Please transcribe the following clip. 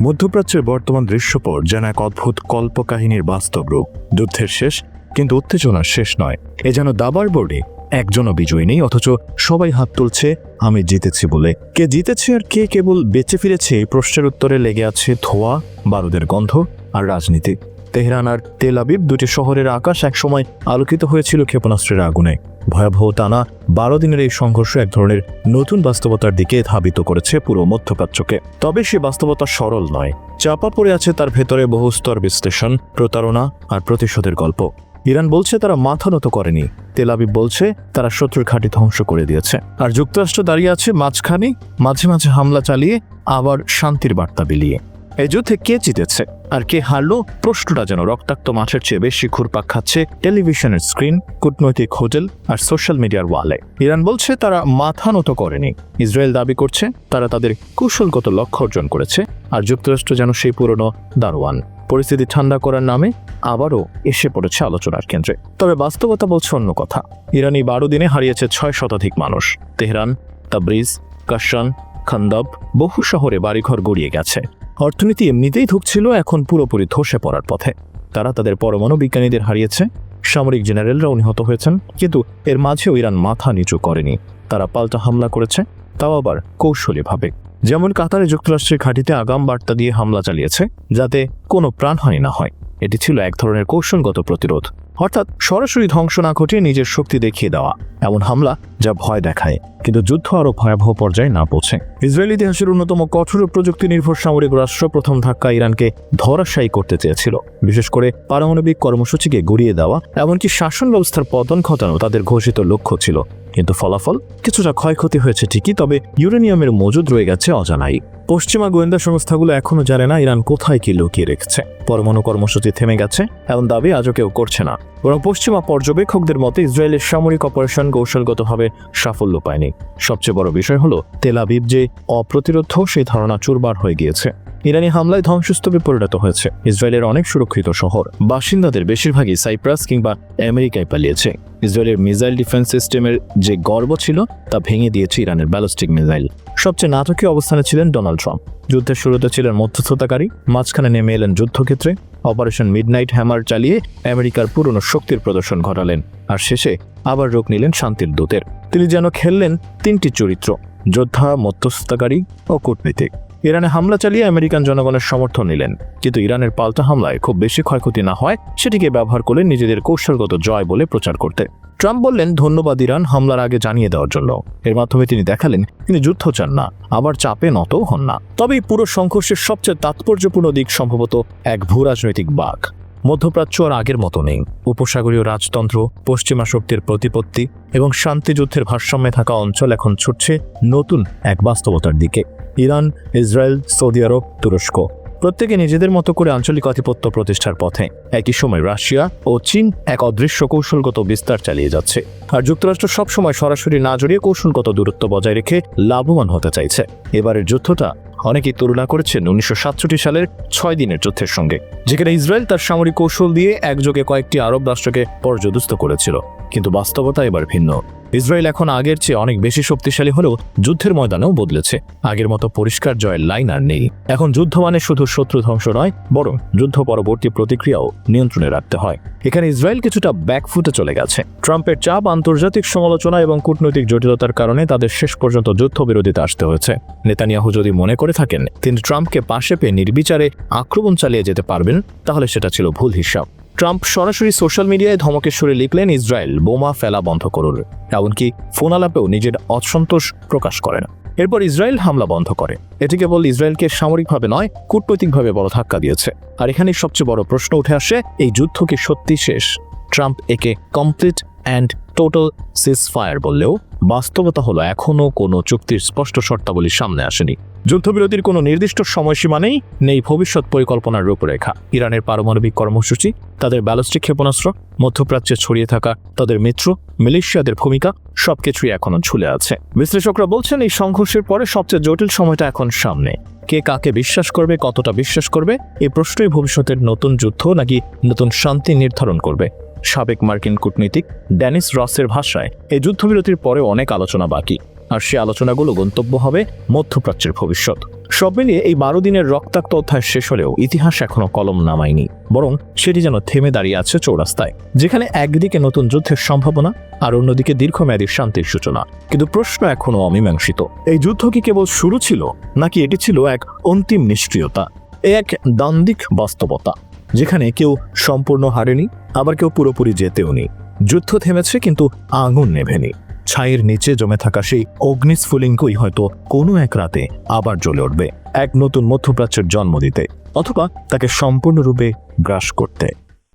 মধ্যপ্রাচ্যের বর্তমান দৃশ্যপট যেন এক অদ্ভুত কল্পকাহিনীর বাস্তব রূপ। যুদ্ধের শেষ, কিন্তু উত্তেজনার শেষ নয়। এ যেন দাবার বোর্ডে একজনও বিজয়ী নেই, অথচ সবাই হাত তুলছে, আমি জিতেছি বলে। কে জিতেছে আর কে কেবল বেঁচে ফিরেছে, এই প্রশ্নের উত্তরে লেগে আছে ধোয়া, বারুদের গন্ধ আর রাজনীতি। তেহরান আর তেল আবিব দুটি শহরের আকাশ একসময় আলোকিত হয়েছিল ক্ষেপণাস্ত্রের আগুনে। ভয়াবহ টানা বারো দিনের এই সংঘর্ষ এক ধরনের নতুন বাস্তবতার দিকে ধাবিত করেছে পুরো মধ্যপ্রাচ্যকে। তবে সে বাস্তবতা সরল নয়। চাপা পড়ে আছে তার ভেতরে বহু স্তর বিশ্লেষণ, প্রতারণা আর প্রতিশোধের গল্প। ইরান বলছে তারা মাথা নত করেনি। তেলাবি বলছে তারা শত্রুর ঘাঁটি ধ্বংস করে দিয়েছে। আর যুক্তরাষ্ট্র দাঁড়িয়ে আছে মাঝখানে, মাঝে মাঝে হামলা চালিয়ে আবার শান্তির বার্তা বিলিয়ে। এই কে জিতেছে? আর কে হারলো? প্রশ্নটা যেন রক্তাক্ত মাছের চেয়ে বেশি ঘুরপাক খাচ্ছে টেলিভিশনের স্ক্রিন, কূটনৈতিক হোটেল আর সোশ্যাল মিডিয়ার ওয়ালে। ইরান বলছে তারা মাথা নত করেনি। ইসরায়েল দাবি করছে তারা তাদের কৌশলগত লক্ষ্য অর্জন করেছে আর যুক্তরাষ্ট্র যেন সেই পুরনো দারোয়ান। পরিস্থিতি ঠান্ডা করার নামে আবারও এসে পড়েছে আলোচনার কেন্দ্রে। তবে বাস্তবতা বলছে অন্য কথা। ইরানি বারো দিনে হারিয়েছে ছয় শতাধিক মানুষ। তেহরান, তাবরিজ কাশান খান্দাব বহু শহরে বাড়িঘর গড়িয়ে গেছে। অর্থনীতি এমনিতেই ধুকছিল, এখন পুরোপুরি ধসে পড়ার পথে। তারা তাদের পরমাণু বিজ্ঞানীদের হারিয়েছে। সামরিক জেনারেলরাও নিহত হয়েছেন, কিন্তু এর মাঝেও ইরান মাথা নিচু করেনি। তারা পাল্টা হামলা করেছে, তাও আবার কৌশলীভাবে। যেমন কাতারে যুক্তরাষ্ট্রের ঘাঁটিতে আগাম বার্তা দিয়ে হামলা চালিয়েছে, যাতে কোনো প্রাণহানি না হয়। এটি ছিল এক ধরনের কৌশলগত প্রতিরোধ। অর্থাৎ সরাসরি ধ্বংস না ঘটিয়ে নিজের শক্তি দেখিয়ে দেওয়া, এমন হামলা যা ভয় দেখায়। কিন্তু যুদ্ধ আরও ভয়াবহ পর্যায়ে না পৌঁছে। ইসরায়েল ইতিহাসের অন্যতম কঠোর প্রযুক্তি নির্ভর সামরিক রাষ্ট্র প্রথম ধাক্কা ইরানকে ধরাশায়ী করতে চেয়েছিল। বিশেষ করে পারমাণবিক কর্মসূচিকে গড়িয়ে দেওয়া, এমনকি শাসন ব্যবস্থার পতন ঘটানো তাদের ঘোষিত লক্ষ্য ছিল। কিন্তু ফলাফল কিছুটা ক্ষয়ক্ষতি হয়েছে ঠিকই, তবে ইউরেনিয়ামের মজুদ রয়ে গেছে অজানাই। পশ্চিমা গোয়েন্দা সংস্থাগুলো এখনও জানে না ইরান কোথায় কি লুকিয়ে রেখেছে। পরমাণু কর্মসূচি থেমে গেছে, এমন দাবি আজও কেউ করছে না। বরং পশ্চিমা পর্যবেক্ষকদের মতে ইসরায়েলের সামরিক অপারেশন কৌশলগতভাবে সাফল্য পায়নি। সবচেয়ে বড় বিষয় হলো তেল আবিব যে অপ্রতিরোধ সেই ধারণা চুরবার হয়ে গিয়েছে। ইরানি হামলায় ধ্বংসস্তূপে পরিণত হয়েছে। ইসরায়েলের অনেক সুরক্ষিত শহর, বাসিন্দাদের বেশিরভাগই সাইপ্রাস কিংবা আমেরিকায় পালিয়েছে। ইসরায়েলের মিসাইল ডিফেন্স সিস্টেমের যে গর্ব ছিল, তা ভেঙে দিয়েছে ইরানের ব্যালিস্টিক মিসাইল। সবচেয়ে নাটকীয় অবস্থানে ছিলেন ডোনাল্ড ট্রাম্প। যুদ্ধের শুরুতে ছিলেন মধ্যস্থতাকারী, মাঝখানে নেমে এলেন যুদ্ধক্ষেত্রে। অপারেশন মিডনাইট হ্যামার চালিয়ে আমেরিকার পুরনো শক্তির প্রদর্শন ঘটালেন, আর শেষে আবার রোগ নিলেন শান্তির দূতের। তিনি যেন খেললেন তিনটি চরিত্র, যোদ্ধা, মধ্যস্থতাকারী ও কূটনীতিক। ইরানে হামলা চালিয়ে আমেরিকান জনগণের সমর্থন নিলেন। কিন্তু ইরানের পাল্টা হামলায় খুব বেশি ক্ষয়ক্ষতি না হয়, সেটিকে ব্যবহার করলেন নিজেদের কৌশলগত জয় বলে প্রচার করতে। ট্রাম্প বললেন, ধন্যবাদ ইরান হামলার আগে জানিয়ে দেওয়ার জন্য। এর মাধ্যমে তিনি দেখালেন, তিনি যুদ্ধ চান না, আবার চাপে নত হন না। তবে পুরো সংঘর্ষের সবচেয়ে তাৎপর্যপূর্ণ দিক সম্ভবত এক ভূ রাজনৈতিক বাঘ। মধ্যপ্রাচ্য আর আগের মতো নেই। উপসাগরীয় রাজতন্ত্র, পশ্চিমা শক্তির প্রতিপত্তি এবং শান্তিযুদ্ধের ভারসাম্যে থাকা অঞ্চল এখন ছুটছে নতুন এক বাস্তবতার দিকে। ইরান, ইসরায়েল, সৌদি আরব, তুরস্ক প্রত্যেকে নিজেদের মতো করে আঞ্চলিক আধিপত্য প্রতিষ্ঠার পথে। একই সময় রাশিয়া ও চীন এক অদৃশ্য কৌশলগত বিস্তার চালিয়ে যাচ্ছে। আর যুক্তরাষ্ট্র সবসময় সরাসরি না জড়িয়ে কৌশলগত দূরত্ব বজায় রেখে লাভবান হতে চাইছে। এবারের যুদ্ধটা অনেকেই তুলনা করেছেন উনিশশো সাতষট্টি সালের ছয় দিনের যুদ্ধের সঙ্গে, যেখানে ইসরায়েল তার সামরিক কৌশল দিয়ে একযোগে কয়েকটি আরব রাষ্ট্রকে পর্যদস্ত করেছিল। কিন্তু বাস্তবতা এবার ভিন্ন। ইসরায়েল এখন আগের চেয়ে অনেক বেশি শক্তিশালী হলেও যুদ্ধের ময়দানেও বদলেছে। আগের মতো পরিষ্কার জয়ের লাইন আর নেই। এখন যুদ্ধ মানে শুধু শত্রু ধ্বংস নয়, বরং যুদ্ধ পরবর্তী প্রতিক্রিয়াও নিয়ন্ত্রণে রাখতে হয়। এখানে ইসরায়েল কিছুটা ব্যাকফুটে চলে গেছে। ট্রাম্পের চাপ, আন্তর্জাতিক সমালোচনা এবং কূটনৈতিক জটিলতার কারণে তাদের শেষ পর্যন্ত যুদ্ধবিরোধিতা আসতে হয়েছে। নেতানিয়াহু যদি মনে করে থাকেন, তিনি ট্রাম্পকে পাশে পেয়ে নির্বিচারে আক্রমণ চালিয়ে যেতে পারবেন, তাহলে সেটা ছিল ভুল হিসাব। ট্রাম্প সরাসরি সোশ্যাল মিডিয়ায় ধমকের সুরে লিখলেন, ইসরায়েল বোমা ফেলা বন্ধ করুন। এমনকি ফোন আলাপেও নিজের অসন্তোষ প্রকাশ করেন। এরপর ইসরায়েল হামলা বন্ধ করে। এটি কেবল ইসরায়েলকে সামরিকভাবে নয়, কূটনৈতিকভাবে বড় ধাক্কা দিয়েছে। আর এখানে সবচেয়ে বড় প্রশ্ন উঠে আসে, এই যুদ্ধ কি সত্যি শেষ? ট্রাম্প একে complete and total ceasefire বললেও বাস্তবতা হলো এখনও কোনো চুক্তির স্পষ্ট শর্তাবলী সামনে আসেনি। যুদ্ধবিরতির কোনো নির্দিষ্ট সময়সীমা নেই নেই ভবিষ্যৎ পরিকল্পনার রূপরেখা। ইরানের পারমাণবিক কর্মসূচি, তাদের ব্যালিস্টিক ক্ষেপণাস্ত্র, মধ্যপ্রাচ্যে ছড়িয়ে থাকা তাদের মিত্র, মিলিশিয়াদের ভূমিকা, সবকিছুই এখনও ঝুলে আছে। বিশ্লেষকরা বলছেন এই সংঘর্ষের পরে সবচেয়ে জটিল সময়টা এখন সামনে। কে কাকে বিশ্বাস করবে, কতটা বিশ্বাস করবে এই প্রশ্নই ভবিষ্যতের নতুন যুদ্ধ নাকি নতুন শান্তি নির্ধারণ করবে। সাবেক মার্কিন কূটনীতিক ড্যানিস রসের ভাষায় এই যুদ্ধবিরতির পরে অনেক আলোচনা বাকি। আর সে আলোচনাগুলো গন্তব্য হবে মধ্যপ্রাচ্যের ভবিষ্যৎ। সব মিলিয়ে এই বারো দিনের রক্তাক্ত অধ্যায় শেষ হলেও ইতিহাস এখনও কলম নামায়নি, বরং সেটি যেন থেমে দাঁড়িয়ে আছে চৌরাস্তায়, যেখানে একদিকে নতুন যুদ্ধের সম্ভাবনা আর অন্যদিকে দীর্ঘমেয়াদী শান্তির সূচনা। কিন্তু প্রশ্ন এখনও অমীমাংসিত, এই যুদ্ধ কি কেবল শুরু ছিল, নাকি এটি ছিল এক অন্তিম নিষ্ক্রিয়তা এক দান্দিক বাস্তবতা, যেখানে কেউ সম্পূর্ণ হারেনি আবার কেউ পুরোপুরি যেতেও নি যুদ্ধ থেমেছে, কিন্তু আগুন নেভেনি। ছাইয়ের নিচে জমে থাকা সেই অগ্নিস্ফুলিঙ্গই হয়তো কোনো এক রাতে আবার জ্বলে উঠবে, এক নতুন মধ্যপ্রাচ্যের জন্ম দিতে, অথবা তাকে সম্পূর্ণরূপে গ্রাস করতে।